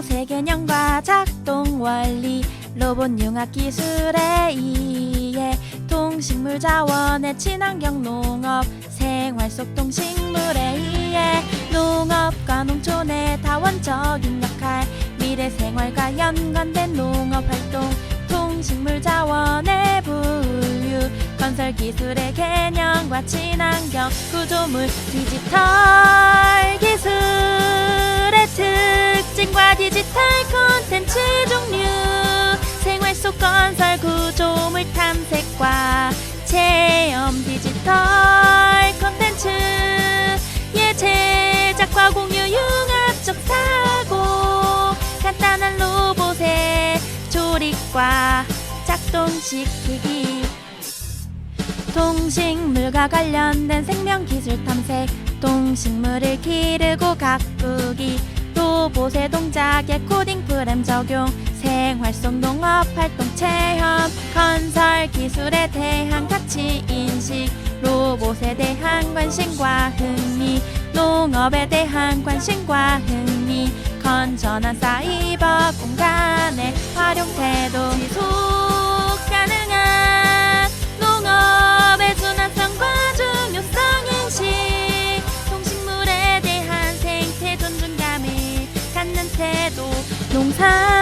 운영 원리 로봇 융합 기술에 의해 동식물 자원의 친환경 농업 생활 속 동식물에 의해 농업과 농촌의 다원적인 역할 미래 생활과 연관된 농업 활동 동식물 자원의 분류 건설 기술의 개념과 친환경 구조물 디지털 특징과 디지털 콘텐츠 종류 생활 속 건설 구조물 탐색과 체험 디지털 콘텐츠의 제작과 공유 융합적 사고 간단한 로봇의 조립과 작동시키기 동식물과 관련된 생명기술 탐색 동식물을 기르고 가꾸기 로봇의 동작에 코딩 프로그램 적용 생활 속 농업 활동 체험 건설 기술에 대한 가치 인식 로봇에 대한 관심과 흥미 농업에 대한 관심과 흥미 건전한 사이버 지속 농산